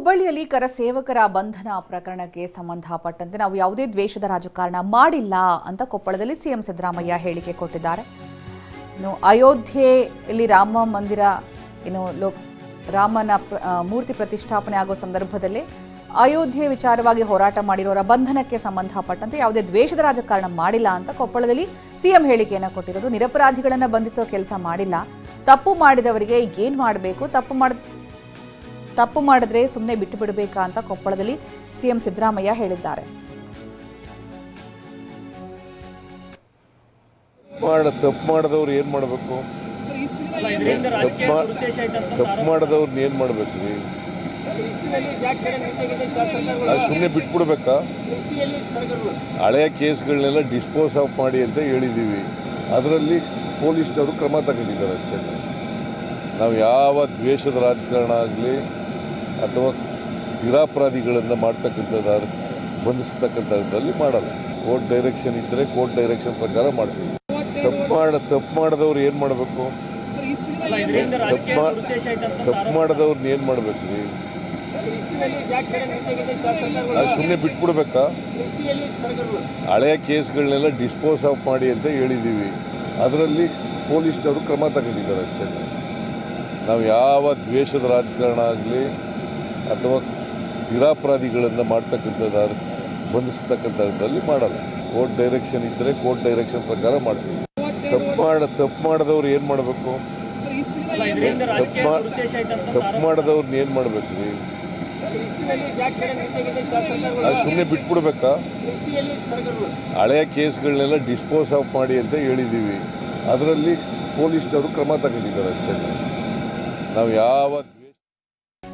ಹುಬ್ಬಳ್ಳಿಯಲ್ಲಿ ಕರ ಸೇವಕರ ಬಂಧನ ಪ್ರಕರಣಕ್ಕೆ ಸಂಬಂಧಪಟ್ಟಂತೆ ನಾವು ಯಾವುದೇ ದ್ವೇಷದ ರಾಜಕಾರಣ ಮಾಡಿಲ್ಲ ಅಂತ ಕೊಪ್ಪಳದಲ್ಲಿ ಸಿಎಂ ಸಿದ್ದರಾಮಯ್ಯ ಹೇಳಿಕೆ ಕೊಟ್ಟಿದ್ದಾರೆ. ಇನ್ನು ಅಯೋಧ್ಯೆಯಲ್ಲಿ ರಾಮ ಮಂದಿರ ಏನು ಲೋಕ್, ರಾಮನ ಮೂರ್ತಿ ಪ್ರತಿಷ್ಠಾಪನೆ ಆಗೋ ಸಂದರ್ಭದಲ್ಲಿ ಅಯೋಧ್ಯೆ ವಿಚಾರವಾಗಿ ಹೋರಾಟ ಮಾಡಿರೋರ ಬಂಧನಕ್ಕೆ ಸಂಬಂಧಪಟ್ಟಂತೆ ಯಾವುದೇ ದ್ವೇಷದ ರಾಜಕಾರಣ ಮಾಡಿಲ್ಲ ಅಂತ ಕೊಪ್ಪಳದಲ್ಲಿ ಸಿಎಂ ಹೇಳಿಕೆಯನ್ನು ಕೊಟ್ಟಿರೋದು. ನಿರಪರಾಧಿಗಳನ್ನು ಬಂಧಿಸೋ ಕೆಲಸ ಮಾಡಿಲ್ಲ. ತಪ್ಪು ಮಾಡಿದವರಿಗೆ ಏನು ಮಾಡಬೇಕು? ತಪ್ಪು ಮಾಡ ತಪ್ಪು ಮಾಡಿದ್ರೆ ಸುಮ್ಮನೆ ಬಿಟ್ಟು ಬಿಡಬೇಕಾ ಅಂತ ಕೊಪ್ಪಳದಲ್ಲಿ ಸಿಎಂ ಸಿದ್ದರಾಮಯ್ಯ ಹೇಳಿದ್ದಾರೆ. ತಪ್ಪು ಮಾಡಿದವ್ರು ಏನು ಮಾಡಬೇಕು? ತಪ್ಪು ಮಾಡಿದವ್ರನ್ನ ಏನು ಮಾಡಬೇಕು ಸುಮ್ಮನೆ ಬಿಟ್ಬಿಡ್ಬೇಕಾ? ಹಳೆಯ ಕೇಸ್ಗಳನ್ನೆಲ್ಲ ಡಿಸ್ಪೋಸ್ ಆಫ್ ಮಾಡಿ ಅಂತ ಹೇಳಿದ್ದೀವಿ ಅದರಲ್ಲಿ ಪೊಲೀಸ್ನವರು ಕ್ರಮ ತಗೊಂಡಿದ್ದಾರೆ ಅಷ್ಟೇ. ನಾವು ಯಾವ ದ್ವೇಷದ ರಾಜಕಾರಣ ಆಗಲಿ ಅಥವಾ ನಿರಾಪರಾಧಿಗಳನ್ನು ಮಾಡ್ತಕ್ಕಂಥದ್ದು ಬಂಧಿಸ್ತಕ್ಕಂಥದ್ರಲ್ಲಿ ಮಾಡಲ್ಲ. ಕೋರ್ಟ್ ಡೈರೆಕ್ಷನ್ ಇದ್ದರೆ ಕೋರ್ಟ್ ಡೈರೆಕ್ಷನ್ ಪ್ರಕಾರ ಮಾಡ್ತೀವಿ. ತಪ್ಪು ಮಾಡ ತಪ್ಪು ಮಾಡಿದವ್ರು ಏನು ಮಾಡಬೇಕು? ತಪ್ಪು ಮಾ- ತಪ್ಪು ಮಾಡಿದವ್ರನ್ನ ಏನು ಮಾಡಬೇಕು? ರೀ ಸುಮ್ಮನೆ ಬಿಟ್ಬಿಡ್ಬೇಕಾ? ಹಳೆಯ ಕೇಸ್ಗಳನ್ನೆಲ್ಲ ಡಿಸ್ಪೋಸ್ ಆಫ್ ಮಾಡಿ ಅಂತ ಹೇಳಿದ್ದೀವಿ ಅದರಲ್ಲಿ ಪೊಲೀಸ್ನವರು ಕ್ರಮ ತಗೊಂಡಿದ್ದಾರೆ ಅಷ್ಟೇ. ನಾವು ಯಾವ ದ್ವೇಷದ ರಾಜಕಾರಣ ಆಗಲಿ ಅಥವಾ ನಿರಾಪರಾಧಿಗಳನ್ನು ಮಾಡ್ತಕ್ಕಂಥದ್ದು ಬಂಧಿಸ್ತಕ್ಕಂಥದ್ರಲ್ಲಿ ಮಾಡಲ್ಲ. ಕೋರ್ಟ್ ಡೈರೆಕ್ಷನ್ ಇದ್ದರೆ ಕೋರ್ಟ್ ಡೈರೆಕ್ಷನ್ ಪ್ರಕಾರ ಮಾಡ್ತೀವಿ. ತಪ್ಪು ಮಾಡ ತಪ್ಪು ಮಾಡಿದವ್ರು ಏನು ಮಾಡಬೇಕು? ತಪ್ಪು ಮಾ- ತಪ್ಪು ಮಾಡಿದವ್ರನ್ನ ಏನು ಮಾಡಬೇಕು? ರೀ ಸುಮ್ಮನೆ ಬಿಟ್ಬಿಡ್ಬೇಕಾ? ಹಳೆಯ ಕೇಸ್ಗಳನ್ನೆಲ್ಲ ಡಿಸ್ಪೋಸ್ ಆಫ್ ಮಾಡಿ ಅಂತ ಹೇಳಿದ್ದೀವಿ ಅದರಲ್ಲಿ ಪೊಲೀಸ್ನವರು ಕ್ರಮ ತಗೊಂಡಿದ್ದಾರೆ ಅಷ್ಟೇ. ನಾವು ಯಾವ